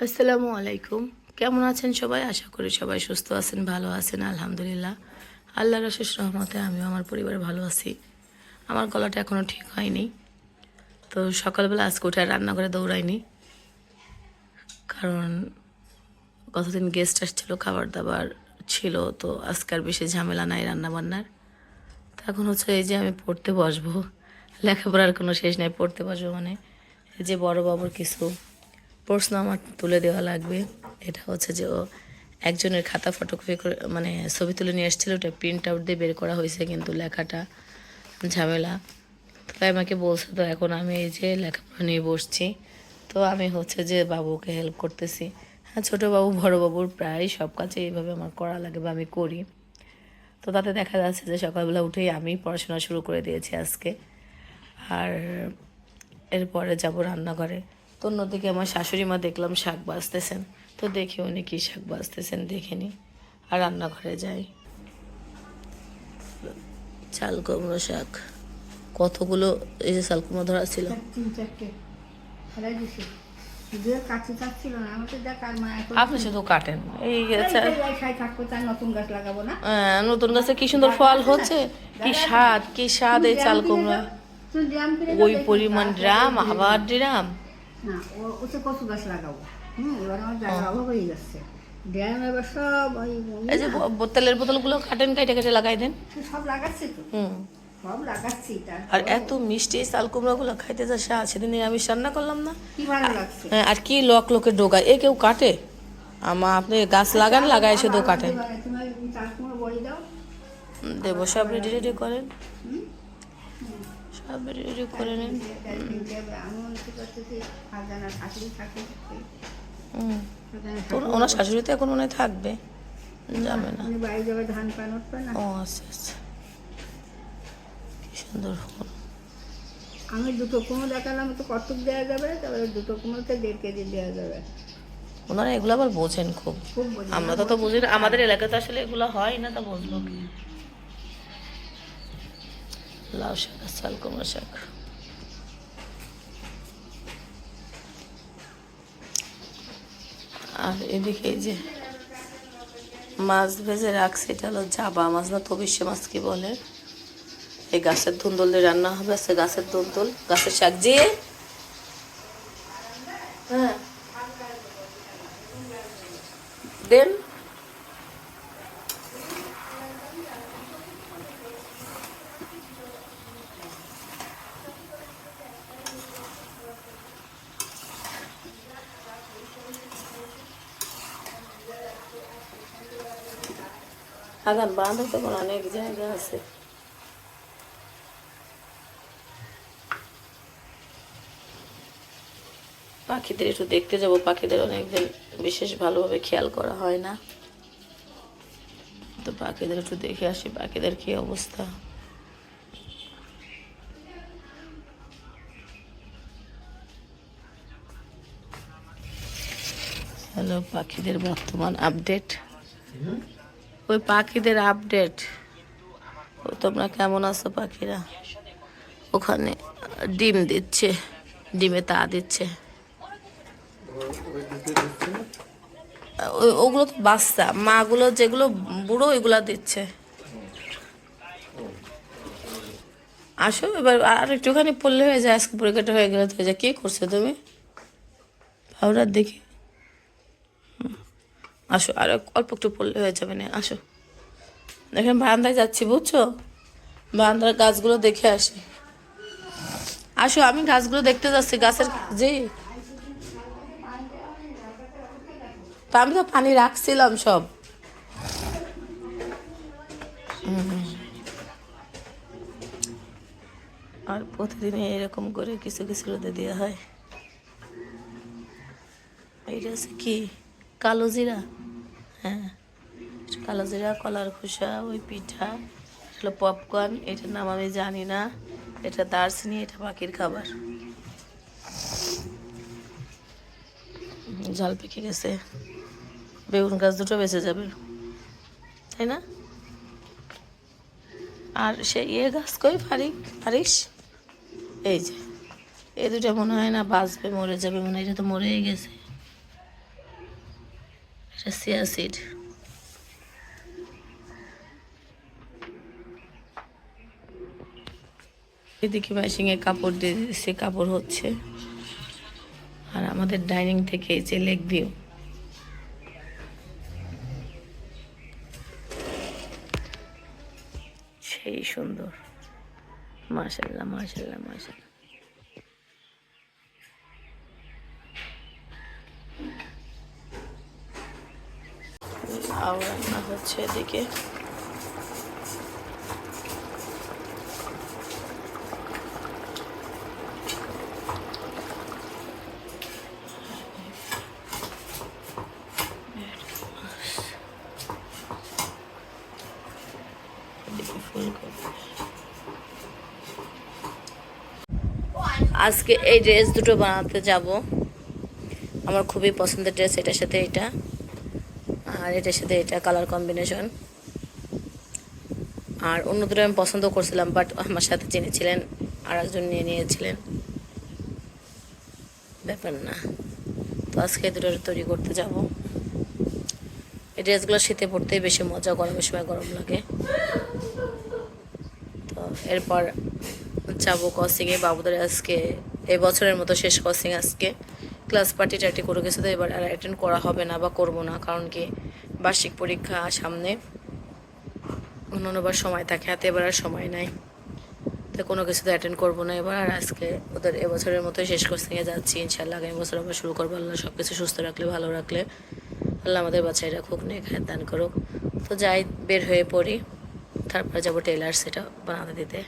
আসসালামু আলাইকুম। কেমন আছেন সবাই? আশা করি সবাই সুস্থ আছেন, ভালো আছেন, আলহামদুলিল্লাহ। আল্লাহ রশেষ রহমতে আমিও আমার পরিবার ভালো আছি। আমার গলাটা এখনও ঠিক হয়নি। তো সকালবেলা আজকে উঠে রান্না করে দৌড়াইনি। কারণ কতদিন গেস্ট আসছিল খাবার দাবার ছিল, তো আজকার বেশি ঝামেলা নাই রান্নাবান্নার। তো এখন হচ্ছে এই যে আমি পড়তে বসবো। লেখাপড়ার কোনো শেষ নাই, পড়তে বসবো মানে। এই যে বড় বাবুর কিছু প্রশ্ন আমার তুলে দেওয়া লাগবে। এটা হচ্ছে যে ও একজনের খাতা ফটোকপি করে মানে ছবি তুলে নিয়ে এসেছিল, ওটা প্রিন্ট আউট দিয়ে বের করা হয়েছে কিন্তু লেখাটা ঝামেলা। তাই আমাকে বলছে, তো এখন আমি এই যে লেখাপড়া নিয়ে বসছি, তো আমি হচ্ছে যে বাবুকে হেল্প করতেছি। হ্যাঁ ছোটো বাবু, বড় বাবুর প্রায় সব কাজে এইভাবে আমার করা লাগে বা আমি করি। তো তাতে দেখা যাচ্ছে যে সকালবেলা উঠেই আমি পড়াশোনা শুরু করে দিয়েছি আজকে। আর এরপরে যাব রান্নাঘরে। তো অন্যদিকে আমার শাশুড়ি মা দেখলাম শাক বাজতেছেন তো দেখি উনি কী শাক বাজতেছেন দেখে নি। আর রান্নাঘরে যাই। চাল কুমড়ো শাক। কতগুলো এই যে চাল কুমড়ো ধরা ছিল আপনি শুধু কাটেন। এই তার নতুন গাছ লাগাবো না। আহ, নতুন গাছে কি সুন্দর ফল হচ্ছে? কি স্বাদ কি স্বাদ এই চাল কুমড়ো। ওই পরিমাণ ড্রাম আবার ড্রাম। না ও ওতে কচু গাছ লাগাবো। হুম এবার আমার জায়গা অভাব হয়ে যাচ্ছে ড্রাম এবার সব ওই এই যে বোতলের বোতলগুলো কাটেন কেটে কেটে লাগাই দেন। সব লাগাচ্ছি তো। হুম। সব লাগাচ্ছি আর এত মিষ্টি চাল কুমড়োগুলো খাইতে যা স্বাদ সেদিন নিরামিষ রান্না করলাম না। কি ভালো লাগছে। হ্যাঁ আর কি লোক লোকে ডোকায় এ কেউ কাটে? আমা আপনি গাছ লাগান লাগায় শুধু কাটেন দেবো সব রেডি রেডি করেন। হুম? রেডি রেডি করে নিন। মনে ওনার শাশুড়ি তো এখন উনি থাকবে। যাবে না। ও আচ্ছা আচ্ছা। কি সুন্দর আমি দুটো কুমড়ো দেখালাম তো কতক দেওয়া যাবে? তারপরে দুটো কুমড়োতে দেড় কেজি দেওয়া যাবে। ওনারা এগুলো আবার বোঝেন খুব। আমরা তো তো বুঝি না আমাদের এলাকাতে আসলে এগুলো হয় না তা বুঝব কি? লাউ শাক আর কুমড়ো শাক আর এদিকে এই যে মাছ ভেজে রাখছে, এটা হলো জাবা মাছ না তবিশ্য মাছ কি বলে? এই গাছের ধুন্দল দিয়ে রান্না হবে, আজকে গাছের ধুন্দল গাছের শাক। যে হ্যাঁ। দেন। আগান বাঁধে তখন অনেক জায়গা আছে। পাখিদের একটু দেখতে যাব, পাখিদের অনেকদিন বিশেষ ভালোভাবে খেয়াল করা হয় না। তো পাখিদের একটু দেখে আসি, পাখিদের কি অবস্থা। হ্যালো, পাখিদের বর্তমান আপডেট। ওই পাখিদের আপডেট। তোমরা কেমন আছো পাখিরা? ওখানে ডিম দিচ্ছে, ডিমে তা দিচ্ছে। ওগুলো তো বাচ্চা, মাগুলো যেগুলো বুড়ো ওইগুলো দিচ্ছে। আসো এবার আর একটুখানি পড়লে হয়ে যায়, আজকে পরীক্ষাটা হয়ে গেলে তো হয়ে যায়। কী করছ তুমি? পাউডার দেখি। আসো, আর অল্প একটু পড়লে হয়ে যাবে না, আসো। দেখেন, বারান্দায় যাচ্ছি, বুঝছ? বারান্দার গাছগুলো দেখে আসি। আসো, আমি গাছগুলো দেখতে যাচ্ছি, গাছের জি। তা আমি তো পানি রাখছিলাম সব। আর প্রতিদিন এরকম করে কিছু কিছু রোদে দেওয়া হয়। এইটা হচ্ছে কি? কালো জিরা? হ্যাঁ। কালো জিরা, কলার খোসা, ওই পিঠা হলো পপকর্ন এটার নাম আমি জানি না। এটা দারচিনি, এটা পাখির খাবার। ঝাল পেকে গেছে। বেগুন গাছ দুটো বেঁচে যাবে। তাই না? আর সে ইয়ে গাছ কই ফারিক? ফারিস এই যে। এই দুটো মনে হয় না বাঁচবে, মরে যাবে, মনে হয় এটা তো মরেই গেছে। এটা সিয়া সিড এদিকে ম্যাশিংয়ে কাপড় দিয়ে দিচ্ছে কাপড় হচ্ছে। আর আমাদের ডাইনিং থেকে এই যে লেক ভিউ। সেই সুন্দর। মাশাল্লাহ মাশাল্লাহ মাশাল্লাহ। লাউ রান্না হচ্ছে এদিকে। আজকে এই ড্রেস দুটো বানাতে যাব। আমার খুবই পছন্দের ড্রেস, এটার সাথে এটা। আর এটার সাথে এটা কালার কম্বিনেশন আর অন্য দুটো আমি পছন্দ করছিলাম বাট আমার সাথে যিনি ছিলেন আর একজন নিয়ে নিয়েছিলেন। ব্যাপার না। তো আজকে দুটো তৈরি করতে যাব। এই ড্রেসগুলো শীতে পড়তেই বেশি মজা, গরমের সময় গরম লাগে। তো এরপর যাব কসিংয়ে বাবুদের আজকে, এই বছরের মতো শেষ কসিং আজকে। ক্লাস পার্টি টার্টি কোনো কিছুতে এবার আর অ্যাটেন্ড করা হবে না বা করব না, কারণ কি বার্ষিক পরীক্ষা সামনে। অন্যান্যবার সময় থাকে, হাতে এবার আর সময় নাই। তো কোনো কিছুতে অ্যাটেন্ড করব না এবার, আর আজকে ওদের এবছরের মতো শেষ কোচিংয়ে যাচ্ছি ইনশাল্লাহ আগামী বছর আবার শুরু করব। আল্লাহ সব কিছু সুস্থ রাখলে, ভালো রাখলে। আল্লাহ আমাদের বাচ্চাই রাখুক নিয়ে খায় দান করুক। তো যাই, বের হয়ে পড়ি। তারপরে যাব টেলার সেটা বানাতে দিতে।